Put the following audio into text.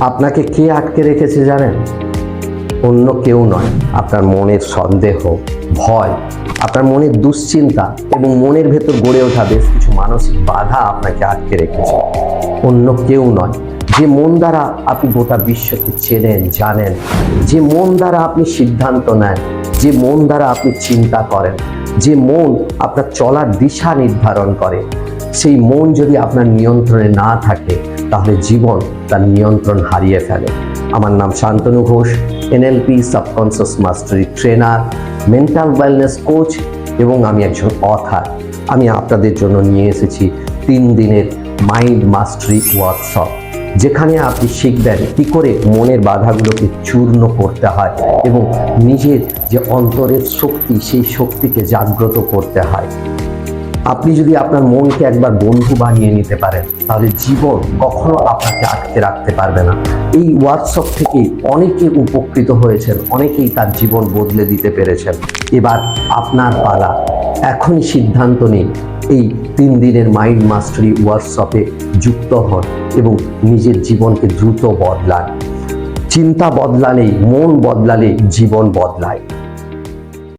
আপনাকে কে আটকে রেখেছে জানেন? অন্য কেউ নয়। আপনার মনের সন্দেহ, ভয়, আপনার মনের দুশ্চিন্তা এবং মনের ভেতর গড়ে ওঠা বেশ কিছু মানসিক বাধা আপনাকে আটকে রেখেছে। অন্য কেউ নয়। যে মন দ্বারা আপনি গোটা বিশ্বকে চেনেন, জানেন, যে মন দ্বারা আপনি সিদ্ধান্ত নেন, যে মন দ্বারা আপনি চিন্তা করেন, যে মন আপনার চলার দিশা নির্ধারণ করে সেই মন যদি আপনার নিয়ন্ত্রণে না থাকে, তাহলে জীবন তার নিয়ন্ত্রণ হারিয়ে ফেলে। আমার নাম Shantanu Ghosh, NLP subconscious mastery trainer, mental wellness coach এবং আমি একজন অথার। আমি আপনাদের জন্য নিয়ে এসেছি তিন দিনের মাইন্ড মাস্টারি ওয়ার্কশপ, যেখানে আপনি শিখবেন কী করে মনের বাধাগুলোকে চূর্ণ করতে হয় এবং নিজের যে অন্তরের শক্তি, সেই শক্তিকে জাগ্রত করতে হয়। আপনি যদি আপনার মনকে একবার বন্ধু বানিয়ে নিতে পারেন, তাহলে জীবন কখনো আপনাকে আটকে রাখতে পারবে না। এই ওয়ার্কশপ থেকে অনেকে উপকৃত হয়েছেন, অনেকেই তার জীবন বদলে দিতে পেরেছেন। এবার আপনার পালা। এখনই সিদ্ধান্ত নিন, এই তিন দিনের মাইন্ড মাস্টারি ওয়ার্কশপে যুক্ত হন এবং নিজের জীবনকে দ্রুত বদলান। চিন্তা বদলালেই, মন বদলালে জীবন বদলায়।